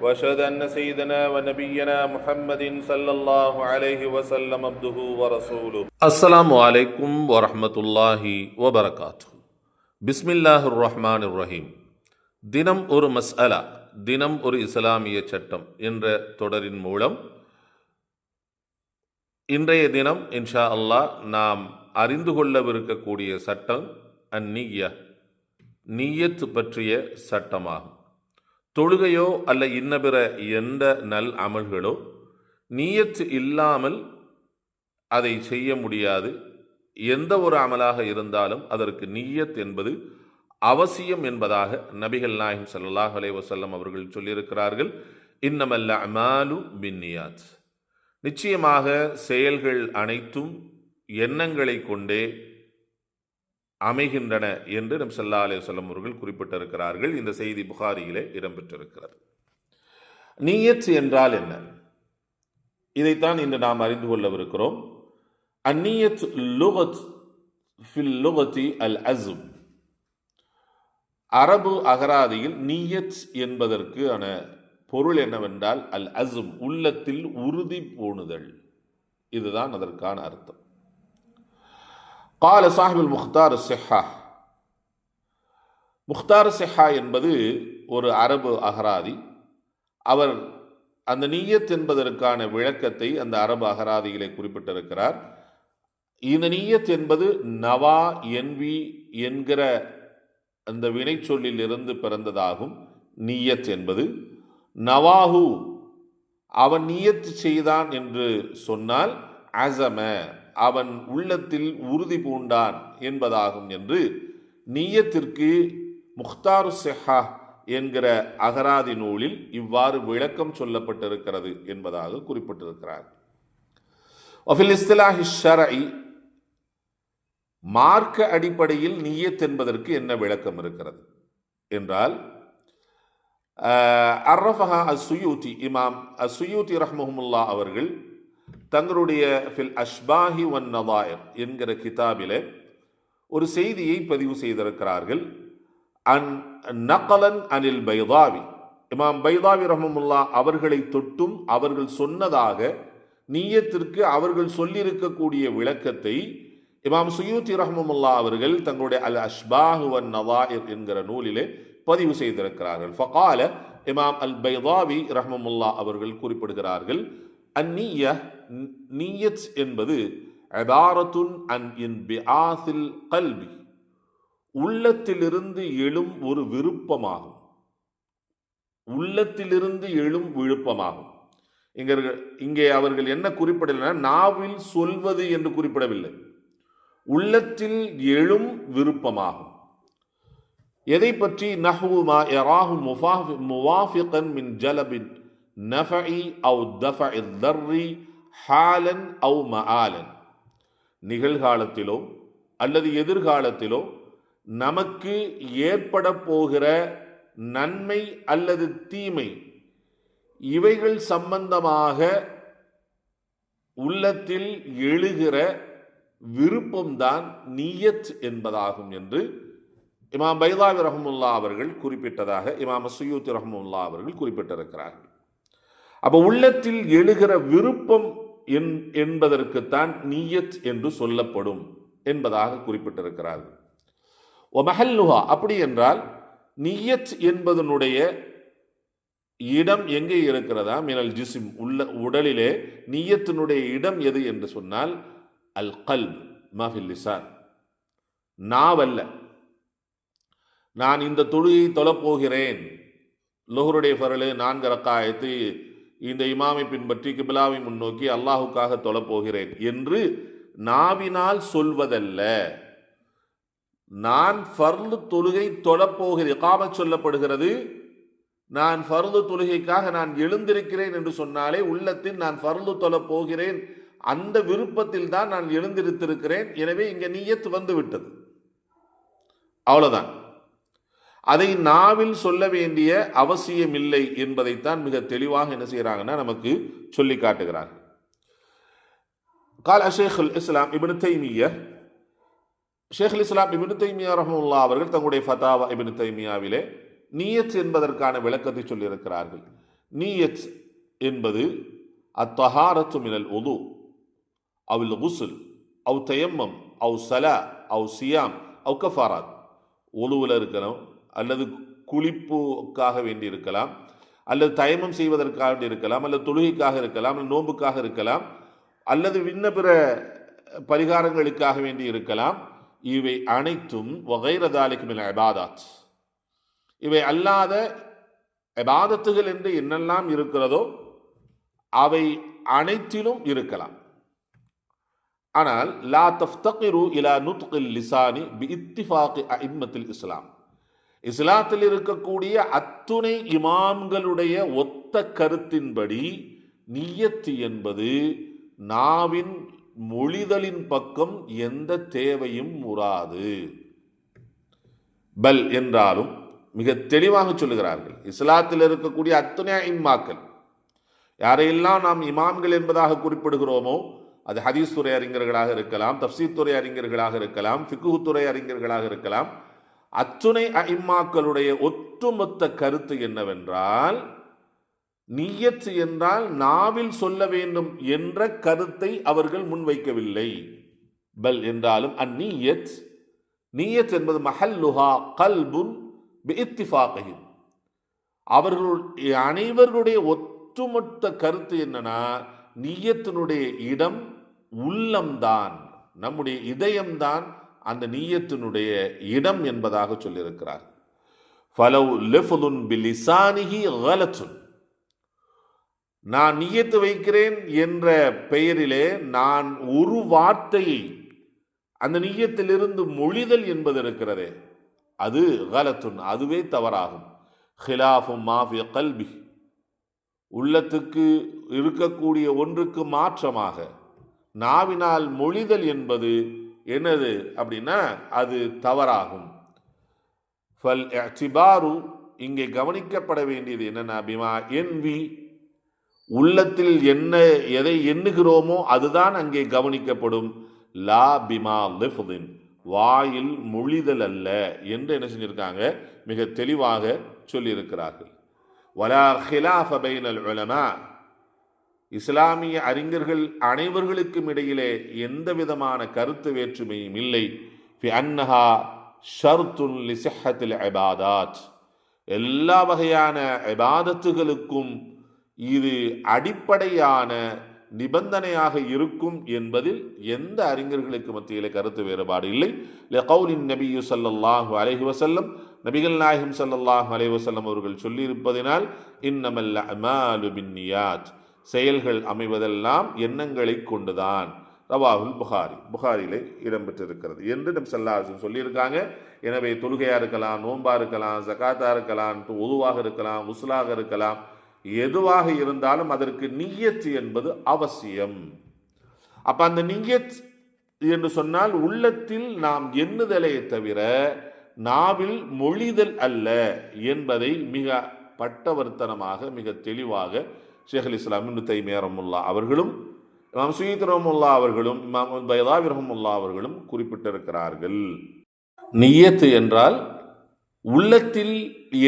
وأشهد أن سيدنا ونبينا محمد صلى الله عليه وسلم عبده ورسوله السلام عليكم ورحمة الله وبركاته بسم الله الرحمن الرحيم தினம் ஒரு மஸ்அலா தினம் ஒரு இஸ்லாமிய சட்டம் என்ற தொடரின் மூலம் இன்றைய தினம் இன்ஷா அல்லாஹ் நாம் அறிந்து கொள்ளவிருக்கக்கூடிய சட்டம் அந்நிய நீயத் பற்றிய சட்டமாகும் தொழுகையோ அல்ல இன்னபிற எந்த நல் அமல்களோ நீயத்து இல்லாமல் அதை செய்ய முடியாது. எந்த ஒரு அமலாக இருந்தாலும் அதற்கு நீயத் என்பது அவசியம் என்பதாக நபிகள் நாயகம் சல்லாஹ் அலே வசல்லம் அவர்கள் சொல்லியிருக்கிறார்கள். இன்னமல்ல அமாலு பின்னியாத். நிச்சயமாக செயல்கள் அனைத்தும் எண்ணங்களை கொண்டே அமைகின்றன என்று நம் சல்லா அலே சொல்லம் அவர்கள் குறிப்பிட்டிருக்கிறார்கள். இந்த செய்தி புகாரியிலே இடம்பெற்றிருக்கிறது. நீயத் என்றால் என்ன? இதைத்தான் இன்று நாம் அறிந்து கொள்ளவிருக்கிறோம். அந்நியத் லுகத் ஃபில் லுகத்தி அல் அசும் அரபு அகராதியில் நீயத் என்பதற்கு ஆன பொருள் என்னவென்றால் அல் அசும் உள்ளத்தில் உறுதி பூணுதல். இதுதான் அதற்கான அர்த்தம். கால சாஹிபுல் முக்தார் செஹா முக்தார் செஹா என்பது ஒரு அரபு அகராதி. அவர் அந்த நீயத் என்பதற்கான விளக்கத்தை அந்த அரபு அகராதிகளை குறிப்பிட்டிருக்கிறார். இந்த நீயத் என்பது நவா என்வி என்கிற அந்த வினைச்சொல்லில் இருந்து பிறந்ததாகும். நீயத் என்பது நவாஹு. அவன் நீயத் செய்தான் என்று சொன்னால் அசம அவன் உள்ளத்தில் உறுதி பூண்டான் என்பதாகும் என்று நீயத்திற்கு முக்தாரு செஹா என்கிற அகராதி நூலில் இவ்வாறு விளக்கம் சொல்லப்பட்டிருக்கிறது என்பதாக குறிப்பிட்டிருக்கிறார். ஒஃபில் இஸ்திலாஹி ஷரஇ மார்க்க அடிப்படையில் நீயத் என்பதற்கு என்ன விளக்கம் இருக்கிறது? என்றால் அர்ரஃபஹா அசுயூதி இமாம் அசுயூதி ரஹ்மஹமுல்லா அவர்கள் தங்களுடைய ஃபில் அஷ்பாஹி ஒன் நவாயர் என்கிற கிதாபிலே ஒரு செய்தியை பதிவு செய்திருக்கிறார்கள். அன் நகலன் அனில் பைதாவி. இமாம் பைதாவி ரஹமுல்லா அவர்களை தொட்டும் அவர்கள் சொன்னதாக நீயத்திற்கு அவர்கள் சொல்லியிருக்கக்கூடிய விளக்கத்தை இமாம் சுயூத்தி ரஹமுல்லா அவர்கள் தங்களுடைய அல் அஷ்பாஹு ஒன் நவாயர் என்கிற நூலிலே பதிவு செய்திருக்கிறார்கள். ஃபகால இமாம் அல் பைதாவி ரஹமுல்லா அவர்கள் குறிப்பிடுகிறார்கள் அந்நிய நீயத் என்பது அதாரத்துன் அன் இன் பிஆசில் கல்வி உள்ளத்திலிருந்து எழும் ஒரு விருப்பமாகும். உள்ளத்திலிருந்து எழும் விழுப்பமாகும் இங்கே இங்கே அவர்கள் என்ன குறிப்பிடலைன்னா நாவில் சொல்வது என்று குறிப்பிடவில்லை. உள்ளத்தில் எழும் விருப்பமாகும். எதை பற்றி? நஹ்வு மா யராஹு முவாஃபிகன் மின் ஜலபின் நஃபஇ அவு தஃபஇ தர்ரி ஹாலன் அவு மஆலன் நிகழ்காலத்திலோ அல்லது எதிர்காலத்திலோ நமக்கு ஏற்பட போகிற நன்மை அல்லது தீமை இவைகள் சம்பந்தமாக உள்ளத்தில் எழுகிற விருப்பம்தான் நீயத் என்பதாகும் என்று இமாம் பைதாவி ரஹமுல்லா அவர்கள் குறிப்பிட்டதாக இமாம் சுயூத் ரஹமுல்லா அவர்கள் குறிப்பிட்டிருக்கிறார்கள். அப்போ உள்ளத்தில் எழுகிற விருப்பம் என் என்பதற்குத்தான் நீயத் என்று சொல்லப்படும் என்பதாக குறிப்பிட்டிருக்கிறார்கள். ஒ மஹல்லுஹா அப்படி என்றால் நீயத் என்பதனுடைய இடம் எங்கே இருக்கிறதா? மினல் ஜிசிம் உள்ள உடலிலே நீயத்தினுடைய இடம் எது என்று சொன்னால் அல் கல் மஃபில் லிசான். நாவல்ல. நான் இந்த தொழுகை தொழப்போகிறேன். லொஹருடைய ஃபரலு நான்கு ரக்காயத்து இந்த இமாமை பின்பற்றி கிபிலாவை முன்னோக்கி அல்லாஹுக்காக தொழப்போகிறேன் என்று நாவினால் சொல்வதல்ல. நான் ஃபர்லு தொழுகை தொழப்போகிறேன். காம சொல்லப்படுகிறது. நான் ஃபர்து தொழுகைக்காக நான் எழுந்திருக்கிறேன் என்று சொன்னாலே உள்ளத்தில் நான் ஃபர்து தொழப் போகிறேன் அந்த விருப்பத்தில் தான் நான் எழுந்திருத்திருக்கிறேன். எனவே இங்கே நீயத்து வந்து விட்டது. அவ்வளோதான் அதை நாவில் சொல்ல வேண்டிய அவசியமில்லை என்பதைத்தான் மிக தெளிவாக என்ன செய்கிறாங்கன்னா நமக்கு சொல்லி காட்டுகிறார் கால் அஷேഖுல் இஸ்லாம் இபின் தைமிய. அல் இஸ்லாம் இபின் தைமியா ரஹமுல்லா அவர்கள் தங்களுடைய ஃபதாவா இபின் தைமியாவிலே நீயத் என்பதற்கான விளக்கத்தை சொல்லியிருக்கிறார்கள். நீயத் என்பது அத்தஹாரத்து மினல் உது அவில் குசுல் அவு தயம்மம் அவு சலா அவு சியாம் அவு கஃபாராத். ஒலுவில் இருக்கணும் அல்லது குளிப்புக்காக வேண்டி இருக்கலாம் அல்லது தயமம் செய்வதற்காக வேண்டி இருக்கலாம் அல்லது தொழுகைக்காக இருக்கலாம் அல்லது நோன்புக்காக இருக்கலாம் அல்லது விண்ண பிற பரிகாரங்களுக்காக வேண்டி இருக்கலாம் இவை அனைத்தும் வகைரதாலிக்கும் அபாதாத் இவை அல்லாத அபாதத்துகள் என்று என்னெல்லாம் இருக்கிறதோ அவை அனைத்திலும் இருக்கலாம். ஆனால் லா தஃப்தகிரு இலா நுத்கில் லிசானி பி இத்திஃபாகி அஇம்மத்தில் இஸ்லாம். இஸ்லாத்தில் இருக்கக்கூடிய அத்துணை இமாம்களுடைய ஒத்த கருத்தின்படி நியத்து என்பது நாவின் மொழிதலின் பக்கம் எந்த தேவையும் உறாது பல் என்றாலும் மிக தெளிவாக சொல்லுகிறார்கள். இஸ்லாத்தில் இருக்கக்கூடிய அத்துணை இம்மாக்கள் யாரையெல்லாம் நாம் இமாம்கள் என்பதாக குறிப்பிடுகிறோமோ அது ஹதீஸ் துறை அறிஞர்களாக இருக்கலாம் தப்சீத் துறை அறிஞர்களாக இருக்கலாம் ஃபிகுஹ் துறை அறிஞர்களாக இருக்கலாம் அத்துணை அஇம்மாக்களுடைய ஒட்டுமொத்த கருத்து என்னவென்றால் நீயத்து என்றால் நாவில் சொல்ல வேண்டும் என்ற கருத்தை அவர்கள் முன்வைக்கவில்லை. பல் என்றாலும் அந்நீயத். நீயத் என்பது மஹல்லுஹா கல்புன் இத்திஃபாகையும் அவர்கள் அனைவர்களுடைய ஒட்டுமொத்த கருத்து என்னன்னா நீயத்தினுடைய இடம் உள்ளம்தான் நம்முடைய இதயம்தான் அந்த நீயத்தினுடைய இடம் என்பதாக சொல்லியிருக்கிறார். ஃபலவ் லெஃபுதுன் பிலிசானிஹி கலத்துன். நான் நியத்து வைக்கிறேன் என்ற பெயரிலே நான் ஒரு வார்த்தையை அந்த நீயத்திலிருந்து மொழிதல் என்பது இருக்கிறதே அது கலத்துன் அதுவே தவறாகும். ஹிலாஃபும் மாஃபிய கல்வி உள்ளத்துக்கு இருக்கக்கூடிய ஒன்றுக்கு மாற்றமாக. நாவினால் மொழிதல் என்பது என்னது அப்படின்னா அது தவறாகும். ஃபல் இஅ்திபாரு இங்கே கவனிக்கப்பட வேண்டியது என்னென்னா பிமா என்வி உள்ளத்தில் என்ன எதை எண்ணுகிறோமோ அதுதான் அங்கே கவனிக்கப்படும். லா பிமா லிஃப்தின் வாயில் மொழிதல் அல்ல என்று என்ன செஞ்சுருக்காங்க மிக தெளிவாக சொல்லியிருக்கிறார்கள். வலா ஹிலாஃப பைனல் உலமா இஸ்லாமிய அறிஞர்கள் அனைவர்களுக்கும் இடையிலே எந்த விதமான கருத்து வேற்றுமையும் இல்லை. ஃபி அன்னஹா ஷர்துன் லிசிஹத்தில் அபாதாத் எல்லா வகையான அபாதத்துகளுக்கும் இது அடிப்படையான நிபந்தனையாக இருக்கும் என்பதில் எந்த அறிஞர்களுக்கு மத்தியில் கருத்து வேறுபாடு இல்லை. லகௌலின் நபியு ஸல்லல்லாஹு அலஹி வசல்லம் நபிகள் நாயகம் ஸல்லல்லாஹு அலைஹி வஸல்லம் அவர்கள் சொல்லியிருப்பதினால் இன்னமல்ல அமாலு பின்னியாத். செயல்கள் அமைவதெல்லாம் எண்ணங்களை கொண்டுதான். ரவாஹுல் புகாரி. புகாரிலே இடம்பெற்றிருக்கிறது. என்று நம் செல்லாசன் சொல்லியிருக்காங்க. எனவே தொழுகையாக இருக்கலாம் நோன்பா இருக்கலாம் ஜகாத்தாக இருக்கலாம் உதுவாக இருக்கலாம் உசுலாக இருக்கலாம். எதுவாக இருந்தாலும் அதற்கு நியத்து என்பது அவசியம். அப்ப அந்த நீயத் என்று சொன்னால் உள்ளத்தில் நாம் எண்ணுதலை தவிர நாவில் மொழிதல் அல்ல என்பதை மிக பட்டவர்த்தனமாக மிக தெளிவாக ஷேഖ் இஸ்லாம் இப்னு தைமியா அவர்களும் இமாம் சுயீத் ரஹமுல்லா அவர்களும் இமாம் பைதாவி ரஹமுல்லா அவர்களும் குறிப்பிட்டிருக்கிறார்கள். நியத்து என்றால் உள்ளத்தில்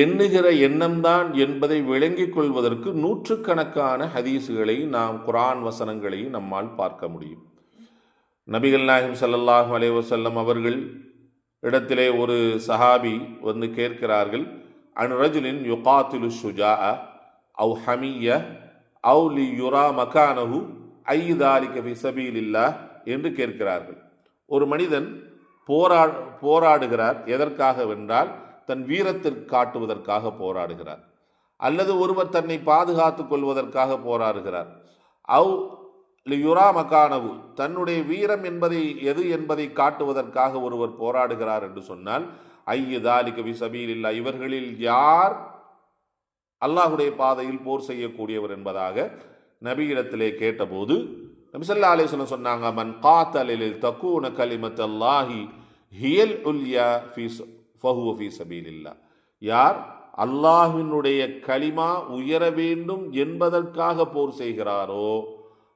எண்ணுகிற எண்ணம்தான் என்பதை விளங்கிக் கொள்வதற்கு நூற்றுக்கணக்கான ஹதீஸுகளை நாம் குரான் வசனங்களை நம்மால் பார்க்க முடியும். நபிகள் நாயகம் சல்லாஹூ அலைவசல்லம் அவர்கள் இடத்திலே ஒரு சஹாபி வந்து கேட்கிறார்கள் அன் ரஜுலின் யுகாத்திலு ஷுஜா அவு ஹமிய அவுலி யுரா மகானஹு ஐதாலிக விசபீல் இல்லா என்று கேட்கிறார்கள். ஒரு மனிதன் போரா போராடுகிறார் எதற்காக வென்றால் தன் வீரத்திற்கு காட்டுவதற்காக போராடுகிறார். அல்லது ஒருவர் தன்னை பாதுகாத்துக் கொள்வதற்காக போராடுகிறார். அவ் யுரா மகானவு தன்னுடைய வீரம் என்பதை எது என்பதை காட்டுவதற்காக ஒருவர் போராடுகிறார் என்று சொன்னால் ஐயு தாலிக விசபீல் இல்லா இவர்களில் யார் அல்லாஹுடைய பாதையில் போர் செய்யக்கூடியவர் என்பதாக நபியிடத்திலே கேட்டபோது நபிசல்லா அலிஸ்வலம் சொன்னாங்க மன் காத்தலில் தக்கூன கலிமத் அல்லாஹி ஹியல் உல்யா ஃபி ஃபஹுவஃபி சபீலில்லா யார்? அல்லாஹினுடைய களிமா உயர வேண்டும் என்பதற்காக போர் செய்கிறாரோ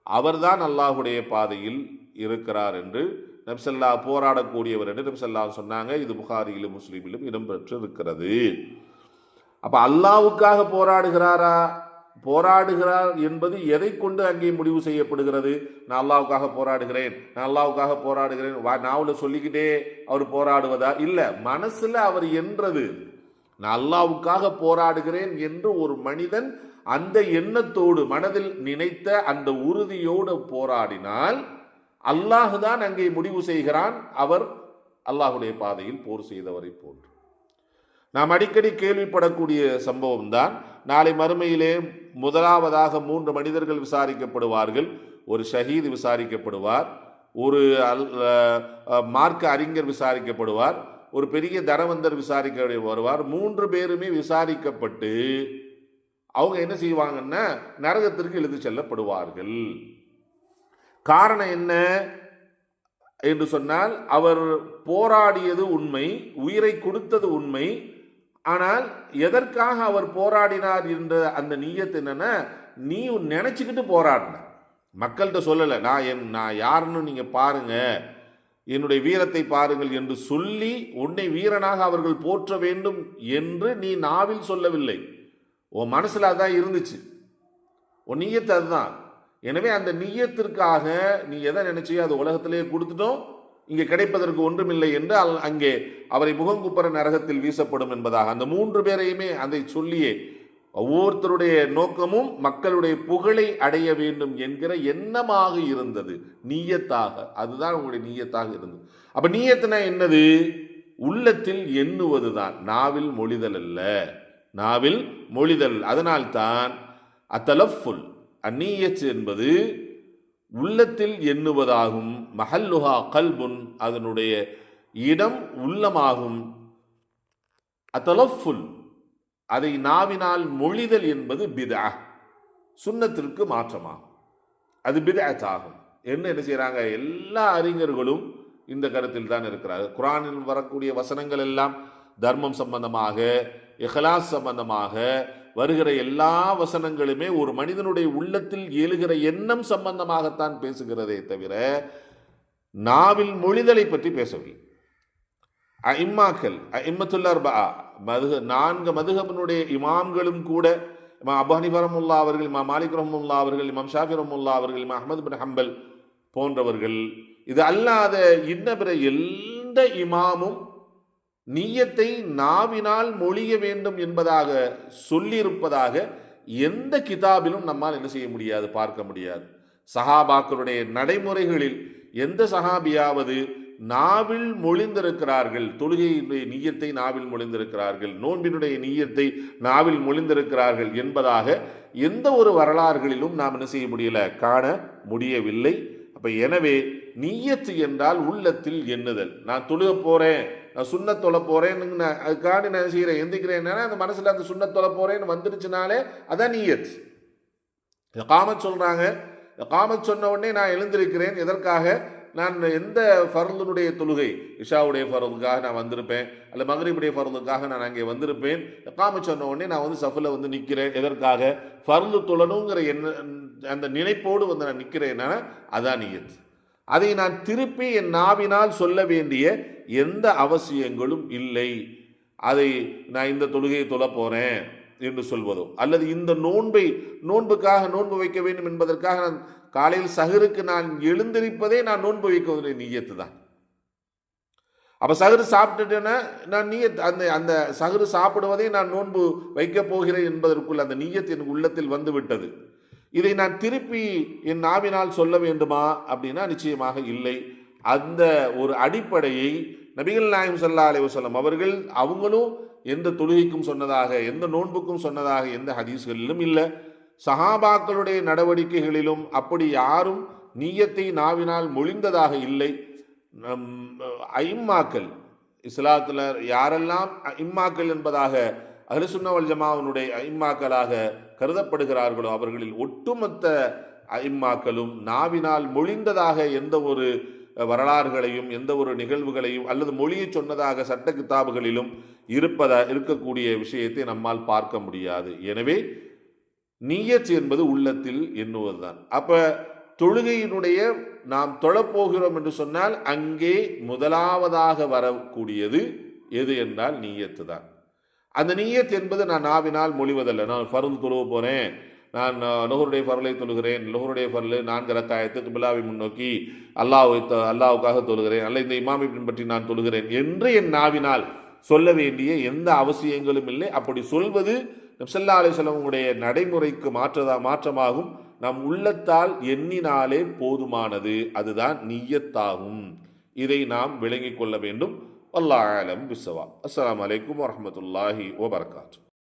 அவர்தான் அல்லாஹுடைய பாதையில் இருக்கிறார் என்று நபிசல்லா போராடக்கூடியவர் என்று நபிசல்லா சொன்னாங்க. இது புகாரியிலும் முஸ்லீமிலும் இடம்பெற்று இருக்கிறது அப்போ அல்லாவுக்காக போராடுகிறாரா? போராடுகிறார் என்பது எதை கொண்டு அங்கே முடிவு செய்யப்படுகிறது? நான் அல்லாவுக்காக போராடுகிறேன் நான் அல்லாவுக்காக போராடுகிறேன் வா நாவல சொல்லிக்கிட்டே அவர் போராடுவதா? இல்லை மனசில் அவர் என்றது நான் அல்லாவுக்காக போராடுகிறேன் என்று ஒரு மனிதன் அந்த எண்ணத்தோடு மனதில் நினைத்த அந்த உறுதியோடு போராடினால் அல்லாஹ் தான் அங்கே முடிவு செய்கிறான். அவர் அல்லாஹுடைய பாதையில் போர் செய்தவரை போன்று. நாம் அடிக்கடி கேள்விப்படக்கூடிய சம்பவம் தான் நாளை மறுமையிலே முதலாவதாக மூன்று மனிதர்கள் விசாரிக்கப்படுவார்கள். ஒரு ஷஹீத் விசாரிக்கப்படுவார் ஒரு அல் மார்க்க அறிஞர் விசாரிக்கப்படுவார் ஒரு பெரிய தனவந்தர் விசாரிக்க வருவார். மூன்று பேருமே விசாரிக்கப்பட்டு அவங்க என்ன செய்வாங்கன்னா நரகத்திற்கு எழுதி செல்லப்படுவார்கள். காரணம் என்ன என்று சொன்னால் அவர் போராடியது உண்மை உயிரை கொடுத்தது உண்மை ஆனால் எதற்காக அவர் போராடினார் என்ற அந்த நீயத்து என்னென்ன நீ நினச்சிக்கிட்டு போராடின. மக்கள்கிட்ட சொல்லலை நான் என் நான் யாருன்னு நீங்கள் பாருங்க. என்னுடைய வீரத்தை பாருங்கள் என்று சொல்லி உன்னை வீரனாக அவர்கள் போற்ற வேண்டும் என்று நீ நாவில் சொல்லவில்லை. உன் மனசில் அதான் இருந்துச்சு. உன் நீயத்து அதுதான். எனவே அந்த நீயத்திற்காக நீ எதை நினைச்சியோ அது உலகத்திலேயே கொடுத்துட்டோம். இங்கே கிடைப்பதற்கு ஒன்றுமில்லை என்று அல்- அங்கே அவரை முகங்குப்புற நரகத்தில் வீசப்படும் என்பதாக. அந்த மூன்று பேரையுமே அதை சொல்லியே ஒவ்வொருத்தருடைய நோக்கமும் மக்களுடைய புகழை அடைய வேண்டும் என்கிற எண்ணமாக இருந்தது. நீயத்தாக. அதுதான் உங்களுடைய நீயத்தாக இருந்தது. அப்போ நீயத்துனா என்னது? உள்ளத்தில் எண்ணுவது தான் நாவில் மொழிதல் அல்ல. நாவில் மொழிதல். அதனால்தான் அத்தலஃபுல். அந்நீயச் என்பது உள்ளத்தில் எண்ணுவதாகும். மஹல்லுஹா கல்புன் அதனுடைய இடம் உள்ளமாகும். அத்தலஃபுல் அதை நாவினால் மொழிதல் என்பது பிதா சுண்ணத்திற்கு மாற்றமாகும். அது பிதஅத் ஆகும் என்ன என்ன செய்கிறாங்க எல்லா அறிஞர்களும் இந்த கருத்தில் தான் இருக்கிறார்கள். குரானில் வரக்கூடிய வசனங்கள் எல்லாம் தர்மம் சம்பந்தமாக இஹ்லாஸ் சம்பந்தமாக வருகிற எல்லா வசனங்களுமே ஒரு மனிதனுடைய உள்ளத்தில் எழுகிற எண்ணம் சம்பந்தமாகத்தான் பேசுகிறதே தவிர நாவில் மொழிதலை பற்றி பேசவில்லை. இம்மாக்கள் இம்மத்துல்லார் பா மதுக நான்கு மதுகபனுடைய இமாம்களும் கூட இமாம் அபு அவர்கள் இமாம் மாலிக் ரஹமுல்லா அவர்கள் இமாம் ஷாஃபி ரஹமுல்லா அவர்கள் இமாம் அஹமது பின் ஹம்பல் போன்றவர்கள் இது அல்லாத இன்ன பிற எந்த இமாமும் நீயத்தை நாவினால் மொழிய வேண்டும் என்பதாக சொல்லியிருப்பதாக எந்த கிதாபிலும் நம்மால் என்ன செய்ய முடியாது பார்க்க முடியாது. சஹாபாக்களுடைய நடைமுறைகளில் எந்த சஹாபியாவது நாவில் மொழிந்திருக்கிறார்கள் தொழுகையினுடைய நீயத்தை நாவில் மொழிந்திருக்கிறார்கள் நோன்பினுடைய நீயத்தை நாவில் மொழிந்திருக்கிறார்கள் என்பதாக எந்த ஒரு வரலாறுகளிலும் நாம் என்ன செய்ய முடியல காண முடியவில்லை. அப்ப எனவே நீயத்து என்றால் உள்ளத்தில் எண்ணுதல். நான் தொழுக போறேன் நான் சுண்ணத் தொலை போகிறேன்னு நான் அதுக்காண்டி நான் செய்கிறேன் எந்திக்கிறேன்னா அந்த மனசில் அந்த சுண்ணத் தொலை போகிறேன்னு வந்துருச்சுனாலே அதான் நீயத். காமத் சொல்கிறாங்க காமத் சொன்ன உடனே நான் எழுந்திருக்கிறேன். எதற்காக? நான் எந்த ஃபர்லுனுடைய தொழுகை? இஷாவுடைய ஃபர்லுக்காக நான் வந்திருப்பேன். அல்ல மகரிபுடைய ஃபர்லுக்காக நான் அங்கே வந்திருப்பேன். காம சொன்ன உடனே நான் வந்து சஃபில் வந்து நிற்கிறேன் எதற்காக? ஃபர்லு தொழணுங்கிற என்ன அந்த நினைப்போடு வந்து நான் நிற்கிறேன்னா அதான் நீயத்து அதை நான் திருப்பி என் நாவினால் சொல்ல வேண்டிய எந்த அவசியங்களும் இல்லை. அதை நான் இந்த தொழுகையை தொழ போகிறேன் என்று சொல்வதோ அல்லது இந்த நோன்பை நோன்புக்காக நோன்பு வைக்க வேண்டும் என்பதற்காக நான் காலையில் சகருக்கு நான் எழுந்திருப்பதே நான் நோன்பு வைக்க நீயத்து தான் அப்போ சகரு சாப்பிட்டுட்டேன்னா நான் நீயத் அந்த அந்த சகரு சாப்பிடுவதை நான் நோன்பு வைக்கப் போகிறேன் என்பதற்குள் அந்த நீயத் என் உள்ளத்தில் வந்துவிட்டது. இதை நான் திருப்பி என் நாவினால் சொல்ல வேண்டுமா அப்படின்னா நிச்சயமாக இல்லை. அந்த ஒரு அடிப்படையை நபிகள் நாயம் சல்லா அலைஹி வஸல்லம் அவர்கள் அவங்களும் எந்த தொழுகைக்கும் சொன்னதாக எந்த நோன்புக்கும் சொன்னதாக எந்த ஹதீஸ்களிலும் இல்லை. சஹாபாக்களுடைய நடவடிக்கைகளிலும் அப்படி யாரும் நீயத்தை நாவினால் மொழிந்ததாக இல்லை. நம் ஐம்மாக்கள் இஸ்லாத்தில் யாரெல்லாம் இம்மாக்கள் என்பதாக அஹ்லுசுன்னவல் ஜமாவினுடைய ஐம்மாக்களாக கருதப்படுகிறார்களோ அவர்களில் ஒட்டுமொத்த ஐம்மாக்களும் நாவினால் மொழிந்ததாக எந்த ஒரு வரலாறுகளையும் எந்த ஒரு நிகழ்வுகளையும் அல்லது மொழியை சொன்னதாக சட்ட கித்தாபுகளிலும் இருப்பதா இருக்கக்கூடிய விஷயத்தை நம்மால் பார்க்க முடியாது. எனவே நீயச் என்பது உள்ளத்தில் எண்ணுவதுதான். அப்ப தொழுகையினுடைய நாம் தொழப்போகிறோம் என்று சொன்னால் அங்கே முதலாவதாக வரக்கூடியது எது என்றால் நீயத்து தான் அந்த நீயத் என்பது நான் நாவினால் மொழிவதல்ல. நான் ஃபருள் தொழுவ போகிறேன் நான் நுகருடைய பரலை தொழுகிறேன். லொஹருடைய பரலு நான்கு ரக்காயத்து கிபிலாவை முன்னோக்கி அல்லாஹ்வை அல்லாவுக்காக தொழுகிறேன். அல்ல இந்த இமாமை பின்பற்றி நான் தொழுகிறேன் என்று என் நாவினால் சொல்ல வேண்டிய எந்த அவசியங்களும் இல்லை. அப்படி சொல்வது நப்சல்லா அலிஸ்லமுடைய நடைமுறைக்கு மாற்றதா மாற்றமாகும். நம் உள்ளத்தால் எண்ணினாலே போதுமானது. அதுதான் நீயத்தாகும். இதை நாம் விளங்கிக் கொள்ள வேண்டும். والله أعلم بالسواء السلام عليكم ورحمة الله وبركاته.